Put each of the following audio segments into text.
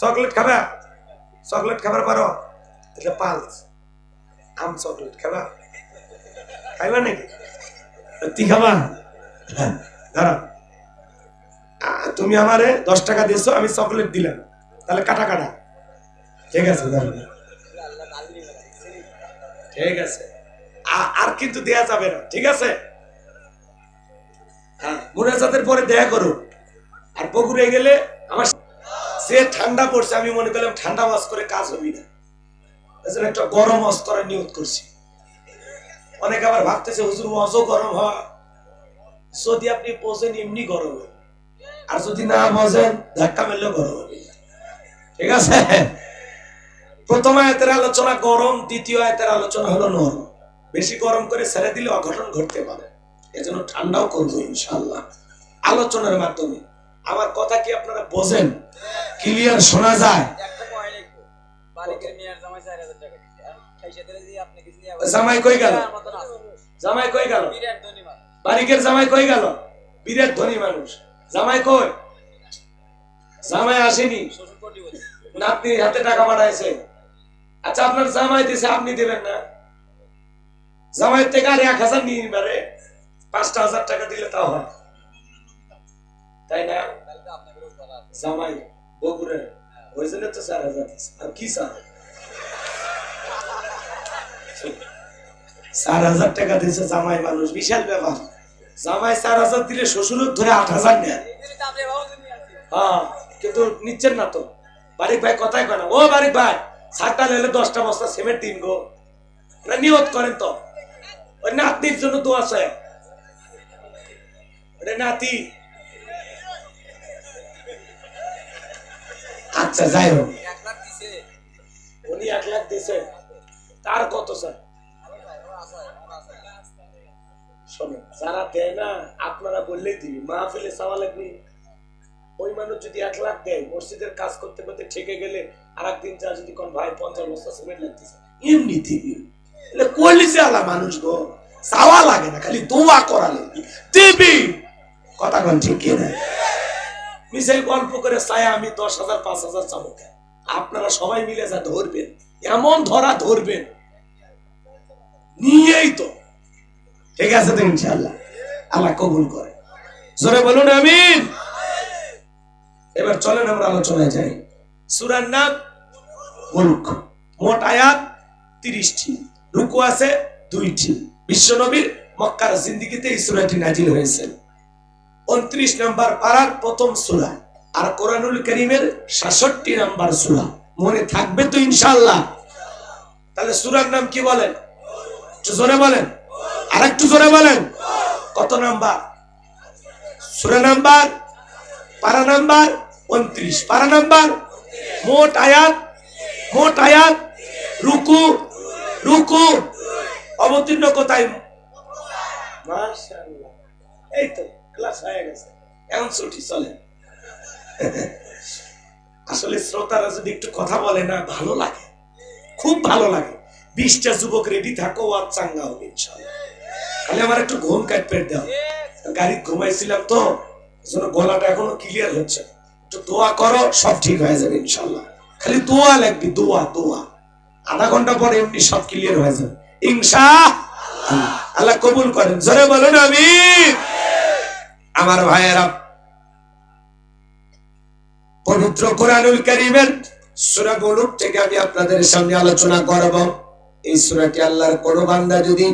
Chocolate খাবা? Chocolate খাবার পারো এটা পালস আম চকলেট খাবা? খাইবা নাকি? তুই খাবা? দাঁড়া তুমি আমারে দশ টাকা দিয়েছ আমি চকলেট দিলাম। তাহলে কাটা কাটা। ঠিক আছে ঠিক আছে। আর কিন্তু দেয়া যাবে না। ঠিক আছে? হ্যাঁ মুনাজাতের পরে দেখা করো আর পুকুরে গেলে আমার যে ঠান্ডা পড়ছে, আমি মনে করলাম ঠান্ডা মাছ করে কাজ হবি না। একটা গরম করার নিয়ত করছি। অনেক আবার ভাবতেছে, হুজুর মাছও গরম হয় যদি আপনি বোঝেন এমনি গরম হবে। আর যদি না বোঝেন ধাক্কা মেললেও গরম হবে। ঠিক আছে? প্রথম আয়াতের আলোচনা গরম, দ্বিতীয় আয়াতের আলোচনা হলো নরম। বেশি গরম করে ছেড়ে দিলে অঘটন ঘটতে পারে। এজন্য ঠান্ডাও করব ইনশাল্লাহ আলোচনার মাধ্যমে। আমার কথা কি আপনারা বোঝেন? ক্লিয়ার শোনা যায়। বালিকের জামাই কই গেল। জামাই কই গেল? বারিকের জামাই কই গেল? বিরাট ধনী মানুষ। জামাই কই? জামাই আসেনি। শ্বশুর নাতনি হাতে টাকা পাঠাইছে। আচ্ছা আপনার জামাই দিছে, আপনি দেবেন না। জামাই থেকে আর এক হাজার নিয়ে নিবারে পাঁচটা হাজার টাকা দিলে তাও হয়। তাই না? জামাই বগুড়ে ওই জন্য তো চার হাজার আর কি স্যার চার হাজার টাকা দিয়েছে জামাই মানুষ, বিশাল ব্যাপার। জামাই চার হাজার দিলে শ্বশুর ধরে আট হাজার নেয়। হ্যাঁ কিন্তু নিচ্ছেন না তো। বারিক ভাই কথাই কয় না। ও বারিক ভাই, সাতটা লেলে দশটা বস্তা সিমেন্ট দিন গো। না নিয়ত করেন তো। ওই নাতির জন্য তো আছে ওরে নাতি আচ্ছা যাই হোক। মানুষ কাজ করতে করতে ঠেকে গেলে আর যদি ভাই, পঞ্চাশ বস্তা এমনি মানুষ গো। চাওয়া লাগে না, খালি দোয়া করা লাগবে দিবি। কথা কোন ঠিক মিসাইল গল্প করে চাই আমি দশ হাজার, পাঁচ হাজার চাবো আপনারা সবাই মিলে যা ধরবেন, এমন ধরা ধরবেন। নিয়েই তো। ঠিক আছে তো ইনশাল্লাহ আল্লাহ কবুল করে। জোরে বলুন, আমিন। এবার চলেন আমরা আলোচনায় যাই। সুরার নাম মুলুক। মোট আয়াত তিরিশটি। রুকু আছে দুইটি। বিশ্বনবীর মক্কার জিন্দিগিতে এই সুরাটি নাজিল হয়েছে। উনত্রিশ নাম্বার পাড়ার প্রথম সুরা আর কোরআনুল করিমের সাতষট্টি নাম্বার সুরা। মনে থাকবে তো ইনশাল্লাহ তাহলে সুরার নাম কি বলেন? জোরে বলেন। আর একটু জোরে বলেন। কত নাম্বার? সুরা নাম্বার? পারা নাম্বার? উনত্রিশ। পারা নাম্বার? মোট আয়াত? মোট আয়াত? রুকু? রুকু? অবতীর্ণ কোথায়? এই তো। ক্লাস হয়ে গেছে। এখন ছুটি চলে। আসলে শ্রোতারা যদি একটু কথা বলে না, ভালো লাগে। খুব ভালো লাগে। বিশটা যুবক রেডি থাকো আর চাঙ্গা হবে খালি আমার একটু ঘুম কাটপেট দাও। গাড়ি ঘুমাইছিলাম তো জন্য গলাটা এখনও ক্লিয়ার হচ্ছে একটু দোয়া করো, সব ঠিক হয়ে যাবে ইনশাল্লাহ। খালি দোয়া লাগবে, দোয়া দোয়া। আধা ঘণ্টা পরে এমনি সব ক্লিয়ার হয়ে যাবে। ইনশা আল্লাহ। কবুল করেন। জোরে বলুন আমি আমার ভাইয়েরা, পবিত্র কোরআনুল কারীমের সূরা মুলুক থেকে আমি আপনাদের সামনে আলোচনা করব। এই সূরাটি আল্লাহর কোন বান্দা যদি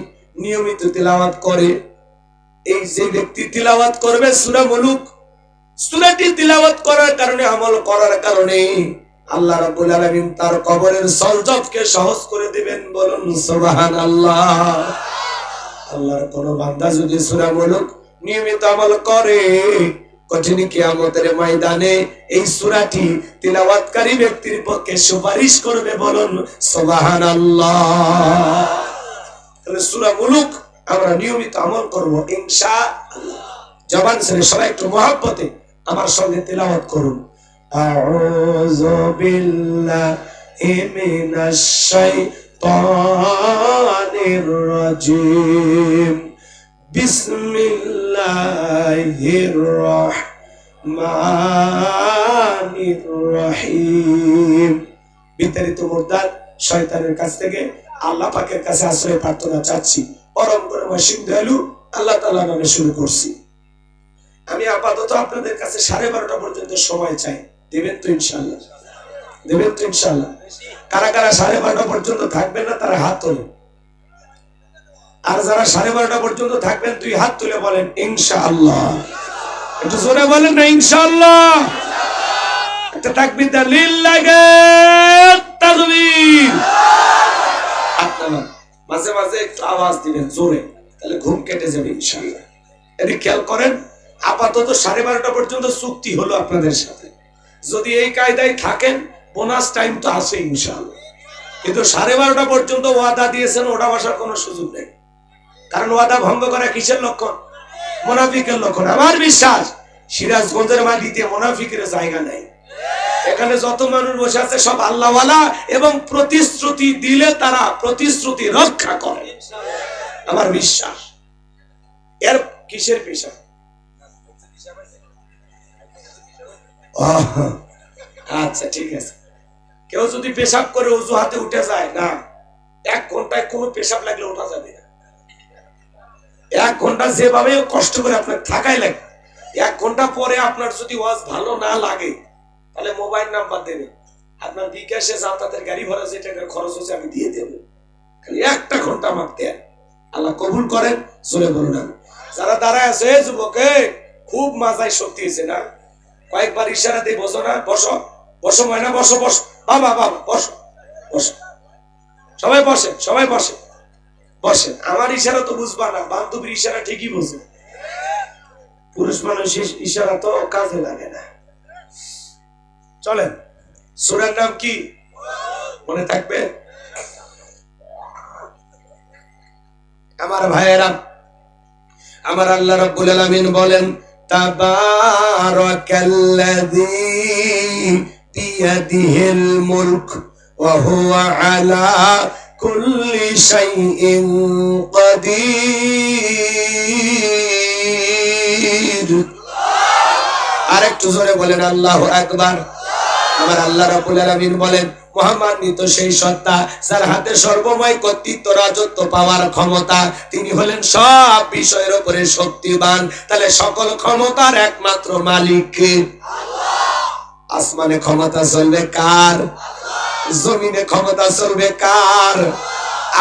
নিয়মিত তিলাওয়াত করে, এই যে ব্যক্তি তিলাওয়াত করবে সূরা মুলুক, সূরাটি তিলাওয়াত করার কারণে, আমল করার কারণে আল্লাহ রাব্বুল আলামিন তার কবরের সলজবকে সহজ করে দিবেন বলুন, সুবহানাল্লাহ। আল্লাহর কোন বান্দা যদি সূরা মুলুক নিয়মিত আমল করে। কঠিন কিয়ামতের ময়দানে এই সূরাটি তিলাওয়াতকারী ব্যক্তির পক্ষে সুপারিশ করবে বলুন, সুবহানাল্লাহ। তাহলে সূরা মুলুক আমরা নিয়মিত আমল করব ইনশাআল্লাহ জবান ছেড়ে সবাই একটু মহব্বতে আমার সঙ্গে তিলাওয়াত করুন। আউযু বিল্লাহি মিনাশ শাইতানির রাজিম। বিসমিল্লাহির মানির রহিম। বিতাড়িত মুর্দার শয়তানের কাছ থেকে আল্লাহ পাকের কাছে আশ্রয় প্রার্থনা চাচ্ছি। পরম করে মসিম আল্লাহ তাআলা নামে শুরু করছি। আমি আপাতত আপনাদের কাছে সাড়ে বারোটা পর্যন্ত সময় চাই। দেবেন তো ইনশাল্লাহ দেবেন তো ইনশাল্লাহ কারা কারা সাড়ে বারোটা পর্যন্ত থাকবেন না, তারা হাত তোলেন। আর যারা সাড়ে বারোটা পর্যন্ত থাকবেন, তুই হাত তুলে বলেন, ইনশাআল্লাহ। একটু জোরে বলেন না, ইনশাআল্লাহ। একটা তাকবির দেন, লিল্লাহে তাকবীর। আপনারা মাঝে মাঝে একটু আওয়াজ দিবেন, জোরে। তাহলে ঘুম কেটে যাবে, ইনশাআল্লাহ। এদিকে খেয়াল করেন, আপাতত সাড়ে বারোটা পর্যন্ত চুক্তি হলো আপনাদের সাথে। যদি এই কায়দায় থাকেন, বোনাস টাইম তো আছে ইনশাআল্লাহ। কিন্তু সাড়ে বারোটা পর্যন্ত ওয়াদা দিয়েছেন, ওটা বাসার কোনো সুযোগ নেই। কারণ ওয়াদা ভঙ্গ করা কিসের লক্ষণ? মোনাফিকের লক্ষণ। আমার বিশ্বাস, সিরাজগঞ্জের মাটিতে মোনাফিকের জায়গা নেই। এখানে যত মানুষ বসে আছে, সব আল্লাহওয়ালা এবং প্রতিশ্রুতি দিলে তারা প্রতিশ্রুতি রক্ষা করে। আমার বিশ্বাস। এর কিসের পেশা আচ্ছা ঠিক আছে। কেউ যদি পেশাব করে উজু হাতে উঠে যায়, না, এক ঘন্টায় কোনো পেশাব লাগলে ওঠা যাবে না। এক ঘণ্টা যেভাবে কষ্ট করে আপনার থাকাই লাগে, এক ঘণ্টা পরে আপনার যদি ওয়াজ ভালো না লাগে, তাহলে মোবাইল নাম্বার দেবে। আপনার বিকাশে যাতায়াতের গাড়ি ভাড়া যে টাকার খরচ হচ্ছে আমি দিয়ে দেবো। খালি একটা ঘণ্টা দেন আল্লাহ কবুল করেন চলে বলুন আমি। যারা দাঁড়ায় আছে, "এই যুবক, খুব মাজায় শক্তি হয়েছে না? কয়েকবার ইশারা দিয়ে বসো না, বসো। বসো ময়না, বসো বসো। বাবা বাবা, বসো বসো। সবাই বসে সবাই বসে। বসেন, আমার ইশারা তো বুঝবা না, বান্ধবীর ইশারা ঠিকই বুঝে। পুরুষ মানুষের ইশারা তো কাজে লাগে না। চলেন, সুরের নাম কি? মনে থাকবে? আমার ভাইয়েরা, আমার আল্লাহ রাব্বুল আলামিন বলেন, তাবারাকাল্লাযী বিয়াদিহিল মুলক ওয়া হুয়া আলা কুল্লি শাইইন কাদির আরেকটু জোরে বলেন, আল্লাহু আকবার। আমার আল্লাহ রাব্বুল আলামিন বলেন, মহামান্বিত সেই সত্তা যার হাতে সর্বময় কর্তৃত্ব, রাজত্ব পাওয়ার ক্ষমতা, তিনি হলেন সব বিষয়ের উপরে শক্তিবান তাহলে সকল ক্ষমতার একমাত্র মালিক? আসমানে ক্ষমতা চলবে কার? জমিনে ক্ষমতা চলবে কার?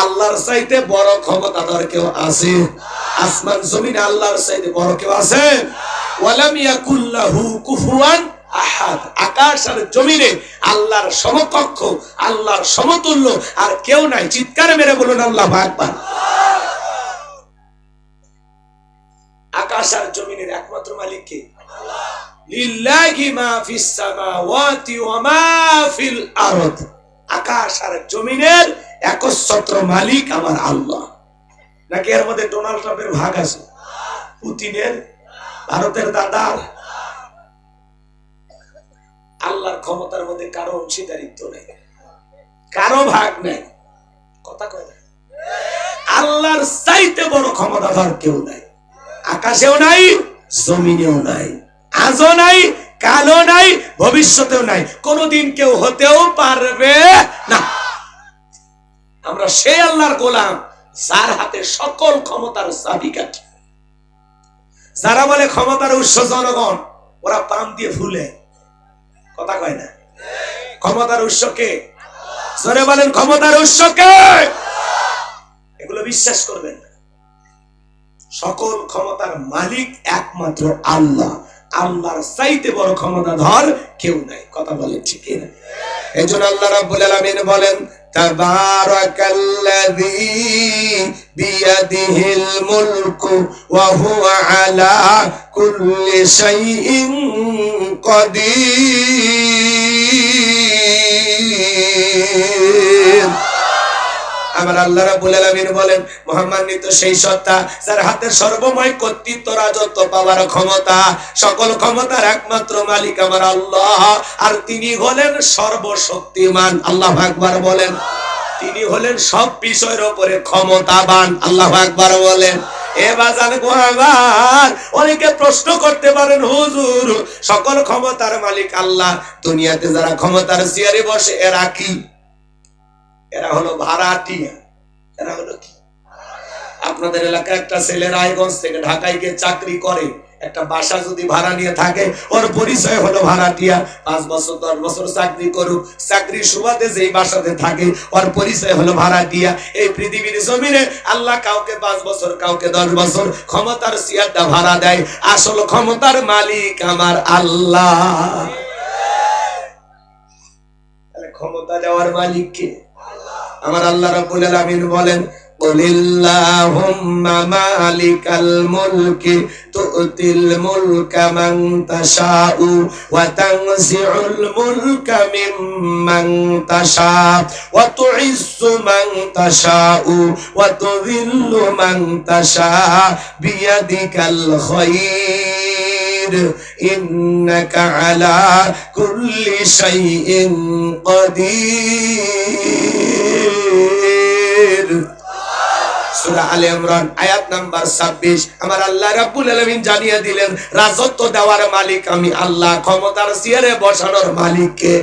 আল্লাহর চাইতে বড় ক্ষমতাধর কেউ আছে? আসমান, জমিনে আল্লাহর চাইতে বড় কেউ আছে? আকাশ আর জমিনে আল্লাহর সমকক্ষ, আল্লাহর সমতুল্য আর কেউ নাই। চিৎকার মেরে বলুন আল্লাহ আকাশ আর জমিনের একমাত্র মালিক কে? লিল্লাহি মা ফিস সামাওয়াতি ওয়া মা ফিল আরদ। আকাশ আর জমিনের একচ্ছত্র মালিক আমার আল্লাহ। নাকি এর মধ্যে ডোনাল্ড ট্রাম্পের ভাগ আছে? পুতিনের, ভারতের দাদার। আল্লাহর ক্ষমতার মধ্যে কারও অংশীদারিত্ব নেই। কারও ভাগ নেই। কথা কয় না। আল্লাহর চাইতে বড় ক্ষমতাধর কেউ নাই। আকাশেও নাই, জমিনেও নাই, আজও নাই কালো নাই, ভবিষ্যতেও নাই। কোনোদিন কেউ হতেও পারবে না। আমরা সেই আল্লাহর গোলাম, যার হাতে সকল ক্ষমতার চাবিকাঠি। যারা বলে ক্ষমতার উৎস জনগণ, ওরা পাম দিয়ে ফুলে। কথা কয় না? ক্ষমতার উৎস কে? জোরে বলেন, ক্ষমতার উৎস কে? এগুলো বিশ্বাস করবেন সকল ক্ষমতার মালিক একমাত্র আল্লাহ। আল্লাহর চাইতে বড় ক্ষমতাধর কেউ নাই। কথা বলেন ঠিক না এই জন্য আল্লাহ রাব্বুল আলামিন বলেন, তাবারাকাল্লাযী মুলকু আমার আল্লাহ আলামিন বলেন মহামান্বিত সেই সত্তা যার হাতে সর্বময় কর্তৃত্ব রাজত্ব পাওয়ার ক্ষমতা। সকল ক্ষমতার একমাত্র মালিক আমার আল্লাহ। আর তিনি হলেন সর্বশক্তিমান। আল্লাহ আকবার বলেন। তিনি হলেন সব বিষয়ের উপরে ক্ষমতাবান। আল্লাহ আকবার বলেন। অনেকে প্রশ্ন করতে পারেন, হুজুর, সকল ক্ষমতার মালিক আল্লাহ। দুনিয়াতে যারা ক্ষমতার চেয়ারে বসে, এরা কি? এরা হলো ভাড়াটিয়া এরা হলো কি? আপনাদের এলাকায় একটা ছেলে রায়গঞ্জ থেকে ঢাকায় গিয়ে চাকরি করে। একটা বাসা যদি ভাড়া নিয়ে থাকে, ওর পরিচয় হলো ভাড়াটিয়া। পাঁচ বছর, দশ বছর চাকরি করুক। চাকরির সুবাদে যেই বাসাতে থাকে, ওর পরিচয় হলো ভাড়াটিয়া। এই পৃথিবীর জমিনে আল্লাহ কাউকে পাঁচ বছর, কাউকে দশ বছর ক্ষমতার চেয়ারটা ভাড়া দেয়। আসল ক্ষমতার মালিক আমার আল্লাহ। ক্ষমতা দেওয়ার মালিক কে? আমার আল্লাহ রাব্বুল আলামিন বলেন কুলিল্লাহুম্মা মালিকাল মুলকি তুতিল মুলকা মান তাশাউ ওয়া তানজিউল মুলকা মিম্মান তাশা ওয়া তুইজ্জু মান তাশাউ ওয়া তুযিল্লু মান তাশা বিয়াদিকাল খায়র الخير إنك على كل شيء قدير সূরা আলে ইমরান আয়াত নাম্বার 26 আমার আল্লাহ রাব্বুল আলামিন জানিয়ে দিলেন রাজত্ব দেওয়ার মালিক আমি আল্লাহ ক্ষমতার চেয়ারে বসানোর মালিক কে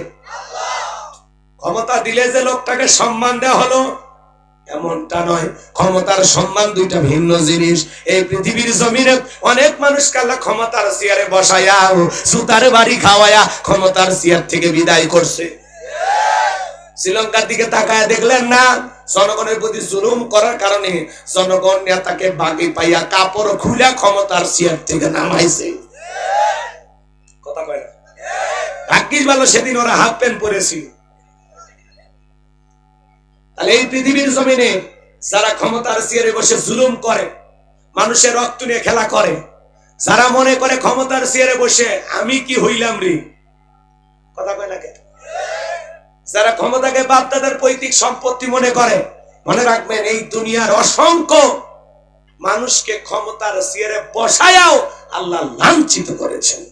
ক্ষমতা দিলে যে লোকটাকে সম্মান দেওয়া হলো এমনটা নয়, ক্ষমতার সম্মান দুইটা ভিন্ন জিনিস। এই পৃথিবীর জমিনে অনেক মানুষ আল্লাহ ক্ষমতার চেয়ারে বসায়া সুতার বাড়ি খাওয়ায়া ক্ষমতার চেয়ার থেকে বিদায় করছে। শ্রীলঙ্কার দিকে তাকায় দেখলেন না, জনগণের প্রতি জুলুম করার কারণে জনগণ নেতাকে বাগি পাইয়া কাপড় খুলে ক্ষমতার চেয়ার থেকে নামাইছে। কথা কয় না? ভাগ্যিস ভালো সেদিন ওরা হাফ প্যান্ট পরেছিল। তাহলে এই পৃথিবীর জমিনে যারা ক্ষমতার চেয়ারে বসে জুলুম করে, মানুষের রক্ত নিয়ে খেলা করে, যারা মনে করে ক্ষমতার চেয়ারে বসে আমি কি হইলাম রে? কথা কয় না কেন যারা ক্ষমতাকে বাপদাদার পৈতৃক সম্পত্তি মনে করে, মনে রাখবেন এই দুনিয়ার অসংখ্য মানুষকে ক্ষমতার চেয়ারে বসায়াও আল্লাহ লাঞ্ছিত করেছেন।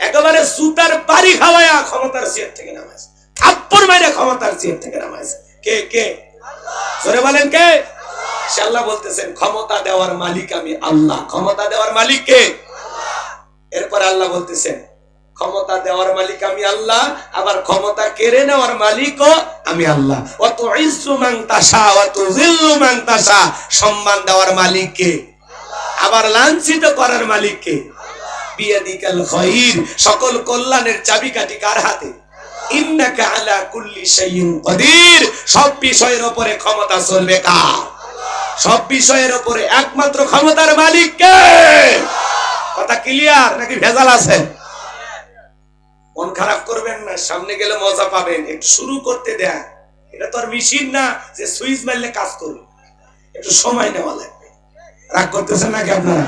একেবারে সুতার বাড়ি খাওয়ায়া ক্ষমতার চেয়ার থেকে নামাইছে। থাপ্পড় মাইরে ক্ষমতার চেয়ার থেকে নামাইছে। কে কে? জোরে বলেন কে? আল্লাহ বলতেছেন, ক্ষমতা দেওয়ার মালিক আমি আল্লাহ। ক্ষমতা দেওয়ার মালিক কে? এরপর আল্লাহ বলতেছেন, ক্ষমতা দেওয়ার মালিক আমি আল্লাহ, আবার ক্ষমতা কেড়ে নেওয়ার মালিকও আমি আল্লাহ। অত তাশা অত জিল্লু তাশা, সম্মান দেওয়ার মালিক কে? আবার লাঞ্ছিত করার মালিক কে? বিয়াদিকাল খায়র সকল কল্যাণের চাবিকাঠি কার হাতে? ইন্নাকা আলা কুল্লি শাইইন কদির। সব বিষয়ের উপরে ক্ষমতা চলবে কার? সব বিষয়ের উপরে একমাত্র ক্ষমতার মালিক কে? কথা ক্লিয়ার নাকি ভেজাল আছে? মন খারাপ করবেন না, সামনে গেলে মজা পাবেন। একটু শুরু করতে দেয়া এটা তো আর মেশিন না যে সুইচ মারলে কাজ করবে। একটু সময় নেওয়া লাগবে। রাগ করতেছেন নাকি আপনারা?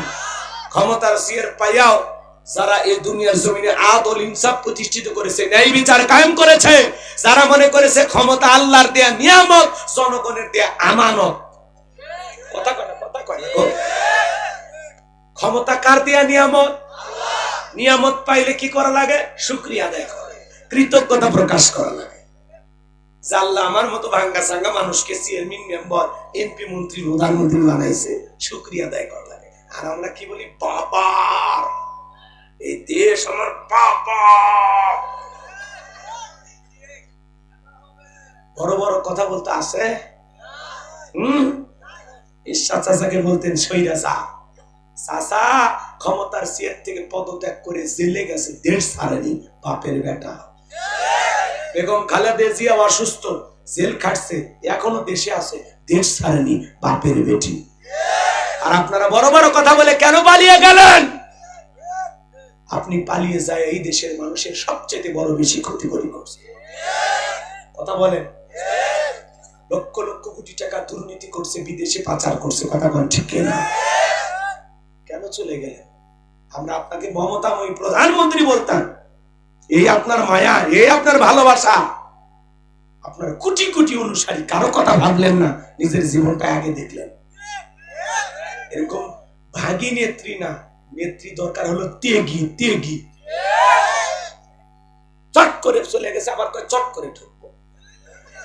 ক্ষমতার সিয়ের পাইয়াও যারা এই দুনিয়ার জমিনে আদল, ইনসাফ প্রতিষ্ঠিত করেছে, ন্যায় বিচার কায়েম করেছে, যারা মনে করেছে ক্ষমতা আল্লাহর দেয়া নিয়ামত, জনগণের দেয়া আমানত। কথা কয় কথা কয় ক্ষমতা কার দেয়া নিয়ামত? নিয়ামত পাইলে কি করা লাগে? শুক্রিয়া আদায় করা। কৃতজ্ঞতা প্রকাশ করা লাগে। জাল্লা আমার মতো ভাঙ্গা সাঙ্গা মানুষকে চেয়ারম্যান, মেম্বার, এমপি, মন্ত্রী, প্রধানমন্ত্রী বানাইছে, শুক্রিয়া আদায় করা লাগে। আর আমরা কি বলি? বাবা! এই দেশ আমার বাবা বড় বড় কথা বলতে হম? ঈশ্বর চাচাকে বলতেন চাচা, ক্ষমতার থেকে পদত্যাগ করে জেলে গেছে, দেশ ছাড়েনি, বাপের বেটা। বেগম খালেদা জিয়া অসুস্থ, জেল খাটছে, এখনও দেশে আছে, দেশ ছাড়েনি, বাপের বেটি। আর আপনারা বড় বড় কথা বলে কেন পালিয়ে গেলেন? আপনি পালিয়ে যায় এই দেশের মানুষের সবচেয়ে বড় বেশি ক্ষতি করি করছে। কথা বলেন। লক্ষ লক্ষ কোটি টাকা দুর্নীতি করছে, বিদেশে পাচার করছে, কথা বলেন ঠিক না কেন চলে গেলেন? আমরা আপনাকে মমতাময়ী প্রধানমন্ত্রী বলতাম। এই আপনার মায়া, এই আপনার ভালোবাসা। আপনার কোটি কোটি অনুসারী, কারও কথা ভাবলেন না, নিজের জীবনটা আগে দেখলেন। এরকম ভাগী নেত্রী না নেত্রী দরকার হলো তেগি তেগি। চট করে চলে গেছে, আবার কয় চট করে ঢুকবো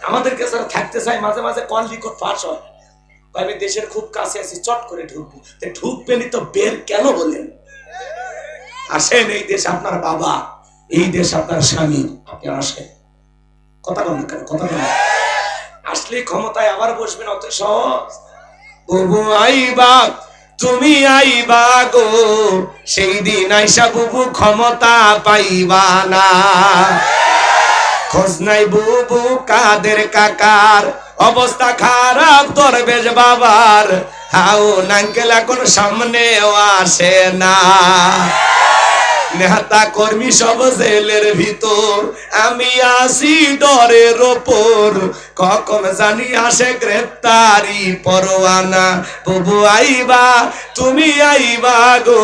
আমাদের কাছে থাকতে চাই মাঝে মাঝে কল লিখত ফাঁস হয়। আমি দেশের খুব কাছে আছি, চট করে ঢুকবো তো ঢুকবেনই তো বের কেন বলেন আসেন, এই দেশ আপনার বাবা, এই দেশ আপনার স্বামী, আপনি আসেন। কথা বলেন কেন? কথা বলেন। আসলে ক্ষমতায় আবার বসবেন, অত সহজ। বুবু আইবা। তুমি আইবা গো, সেই দিন আইসা বুবু ক্ষমতা পাইবা না। খোঁজ নাই বুবু কাদের কাকার, অবস্থা খারাপ দরবেশ বাবার। হাও নাঙ্কেল এখন সামনেও আসে না। নেহাতা কর্মী সব জেলের ভিতর। আমি আসি ডরের ওপর। কখন জানি আসে গ্রেপ্তারি পরোয়ানা। বুবু আইবা, তুমি আইবা গো।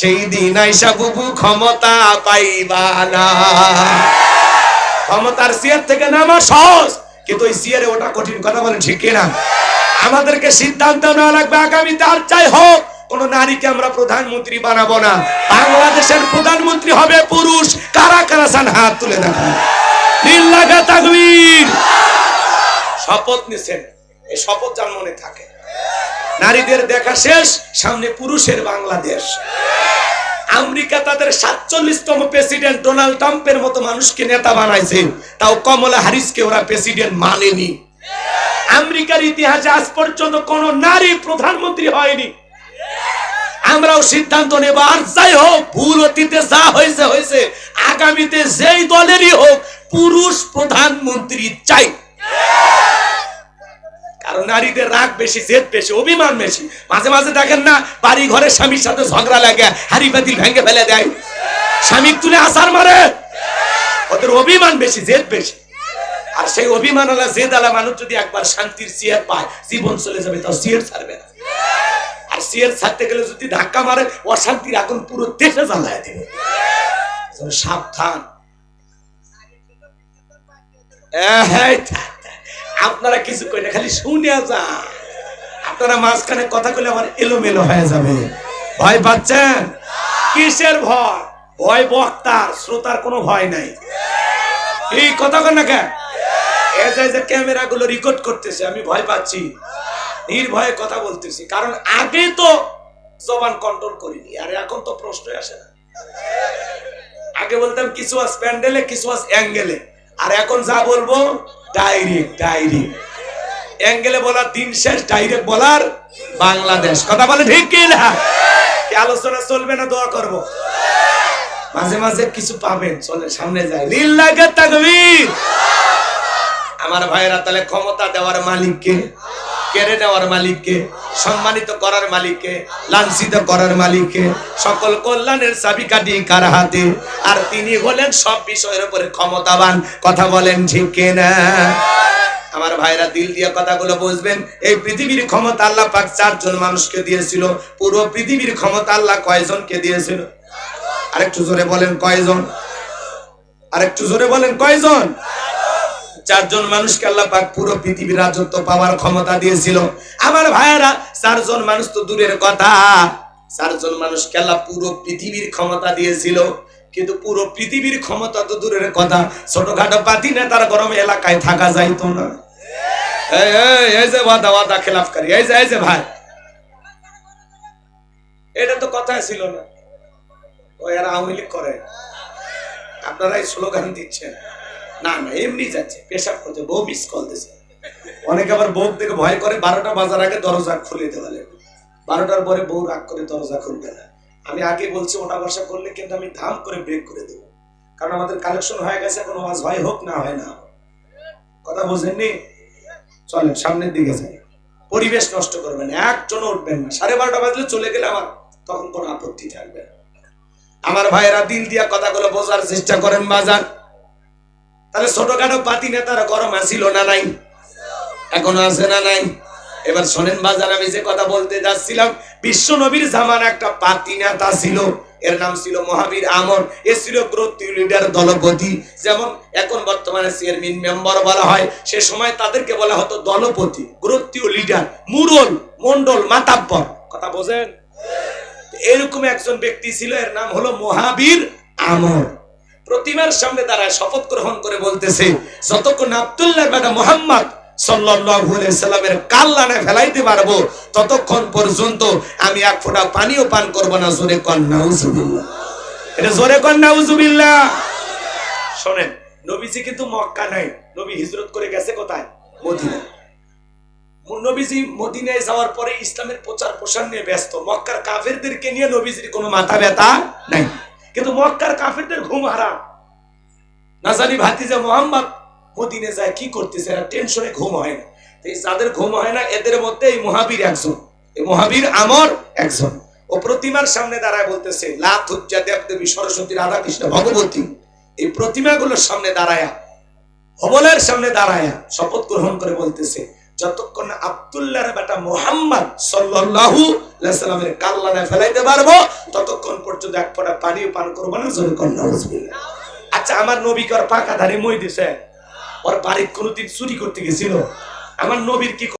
সেই দিন আইসা বুবু ক্ষমতা পাইবা না। ক্ষমতার সিয়ার থেকে নামা সহজ, কিন্তু ওই সিয়ারে ওটা কঠিন কথা বলেন ঠিক কিনা? আমাদেরকে সিদ্ধান্ত নেওয়া লাগবে আগামীতে, আর চাই হোক। কোন নারীকে আমরা প্রধানমন্ত্রী বানাবো না। বাংলাদেশের প্রধানমন্ত্রী হবে পুরুষ। কারা কারা সান হাত তুলে দেখান? শপথ নিছেন। এই শপথ যার মনে থাকে। নারীদের দেখা শেষ, সামনে পুরুষের বাংলাদেশ। আমেরিকা তাদের সাতচল্লিশতম প্রেসিডেন্ট। ডোনাল্ড ট্রাম্পের মতো মানুষকে নেতা বানাইছে। তাও কমলা হ্যারিসকে ওরা প্রেসিডেন্ট মানেনি। আমেরিকার ইতিহাসে আজ পর্যন্ত কোন নারী প্রধানমন্ত্রী হয়নি। আমরাও সিদ্ধান্ত নেব। আর যাই হোক, ভুল অতীতে যা হয়েছে হয়েছে। আগামীতে যেই দলেরই হোক, পুরুষ প্রধানমন্ত্রী চাই। কারণ নারীদের রাগ বেশি, জেদ বেশি, অভিমান বেশি। মাঝে মাঝে দেখেন না বাড়ি ঘরে স্বামীর সাথে ঝগড়া লাগে, হাড়ি পাতিল ভেঙে ফেলে দেয়। স্বামী তুলে আসার মারে। ওদের অভিমান বেশি, জেদ বেশি। আর সেই অভিমান আলা জেদ আলা মানুষ যদি একবার শান্তির চেয়ার পায়, জীবন চলে যাবে, তাও চেয়ার ছাড়বে না। আর ছাড়তে গেলে যদি ধাক্কা মারে, অশান্তির আগুন পুরো দেশে জ্বালায় দেবে। সাবধান। আপনারা কিছু কই না, খালি শুনে যান। আপনারা মাঝখানে কথা কইলে আমার এলোমেলো হয়ে যাবে। ভয় পাচ্ছেন? কিসের ভয়? ভয় বক্তার, শ্রোতার কোনো ভয় নাই। এই কথা কন কেন? এই যে- যে ক্যামেরা গুলো রেকর্ড করতেছে, আমি ভয় পাচ্ছি। নির্ভয়ে কথা বলতেছি। কারণ আগে তো জবান কন্ট্রোল করিনি, আর এখন তো প্রশ্ন আসে না। আগে বলতাম কিছু আস প্যান্ডেলে, কিছু আস অ্যাঙ্গেলে। আর এখন যা বলব, ডাইরেক্ট ডাইরেক্ট। অ্যাঙ্গেলে বলার দিন শেষ, ডাইরেক্ট বলার বাংলাদেশ। কথা বলে ঠিক কি না? আলোচনা চলবে না, দোয়া করব। মাঝে মাঝে কিছু পাবেন চলে সামনে যায় লিল্লাহি তাকবীর। আমার ভাইয়েরা তাহলে ক্ষমতা দেওয়ার মালিককে কেড়ে নেওয়ার মালিককে, সম্মানিত করার মালিককে, লাঞ্ছিত করার মালিককে, সকল কল্যাণের চাবিকাঠি কার হাতে? আর তিনি হলেন সব বিষয়ের উপরে ক্ষমতাবান। কথা বলেন ঠিক কিনা? আমার ভাইরা দিল দিয়ে কথাগুলো বুঝবেন। এই পৃথিবীর ক্ষমতা আল্লাহ পাক চারজন মানুষকে দিয়েছিল। পুরো পৃথিবীর ক্ষমতা আল্লাহ কয়জনকে দিয়েছিল? আরেকটু জোরে বলেন কয়জন? আরেকটু জোরে বলেন কয়জন? চারজন মানুষকে আল্লাহ পাক পুরো পৃথিবীর রাজত্ব পাওয়ার ক্ষমতা দিয়েছিল। আমার ভাইয়েরা চারজন মানুষ তো দূরের কথা। চারজন মানুষকে আল্লাহ পুরো পৃথিবীর ক্ষমতা দিয়েছিল। কিন্তু পুরো পৃথিবীর ক্ষমতা তো দূরের কথা। ছোটখাটো পাতি নেতার গরম এলাকায় থাকা যাইতো না। এই, এই, যে এই যে ভাই। এটা তো ছিল না। ও এরা করে। আপনারা স্লোগান দিচ্ছেন। না না, এমনি যাচ্ছে, পেশাব করছে, বউ মিস কল দিছে। অনেকে আবার বউ থেকে ভয় করে, বারোটা বাজার আগে দরজা খুলে দেওয়া বারোটার পরে বউ রাগ করে দরজা খুলবে না। আমি আগে বলছি, ওটা বর্ষা করলে কিন্তু আমি ধাম করে ব্রেক করে দেবো। কারণ আমাদের কালেকশন হয়ে গেছে, এখন আওয়াজ হয় হোক না হয় না কথা বোঝেননি? চলেন, সামনের দিকে যাই। পরিবেশ নষ্ট করবেন একজন উঠবেন না। সাড়ে বারোটা বাজলে চলে গেলে আমার তখন কোনো আপত্তি থাকবে না। আমার ভাইয়েরা দিল দিয়া কথাগুলো বোঝার চেষ্টা করেন বাজার। তাহলে ছোটখাটো পাতি নেতারা গরম আসিল না নাই? এখনও আছে না নাই? এবার শোনেন বাজার, আমি যে কথা বলতে যাচ্ছিলাম, বিশ্ব নবীর জামান একটা পাতি নেতা ছিল। এর নাম ছিল মহাবীর আমর। এ ছিল গ্রোথ লিডার দলপতি। যেমন এখন বর্তমানে চেয়ারম্যান মেম্বার বলা হয়। সে সময় তাদেরকে বলা হতো দলপতি গ্রোথীয় লিডার মুরল মন্ডল মাতাব্বর। কথা বোঝেন? এরকম একজন ব্যক্তি ছিল, এর নাম হলো মহাবীর আমর। প্রতিমার সামনে দাঁড়ায় শপথ গ্রহণ করে বলতেছে, যতক্ষণ আব্দুল্লাহ বেটা মোহাম্মদ সাল্লামের কাল্লানে ফেলাইতে পারব, ততক্ষণ পর্যন্ত আমি এক পানিও পান করব না। জোরে এটা জোরে শোনেন, নবীজি কিন্তু মক্কা নাই নবী হিজরত করে গেছে কোথায়? মদিনা নবীজি মদিনায় যাওয়ার পরে ইসলামের প্রচার প্রসার নিয়ে ব্যস্ত। মক্কার কাফেরদেরকে নিয়ে নবীজির কোনো মাথা ব্যথা নাই। কিন্তু মক্কার কাফেরদের ঘুম হারাম। না জানি ভাতিজা মোহাম্মদ মদিনে যায়, কি করতেছে? এরা টেনশনে ঘুম হয় না। এই যাদের ঘুম হয় না, এদের মধ্যে এই মহাবীর একজন। এই মহাবীর আমর একজন। ও প্রতিমার সামনে দাঁড়ায় বলতেছে লাথ হজ্জা দেব দেবী সরস্বতী রাধা কৃষ্ণ ভগবতী। এই প্রতিমাগুলোর সামনে দাঁড়ায়া হবলের সামনে দাঁড়ায়া শপথ গ্রহণ করে বলতেছে যতক্ষণ না বেটা মোহাম্মদ সাল্লামের কাল্লানে ফেলাইতে পারব, ততক্ষণ পর্যন্ত এক ফোঁটা পানিও পান করব না, জোরে আচ্ছা আমার নবী কর পাকা ধারে মই দিছে? ওর বাড়ির কোনোদিন চুরি করতে গেছিল? আমার নবীর কি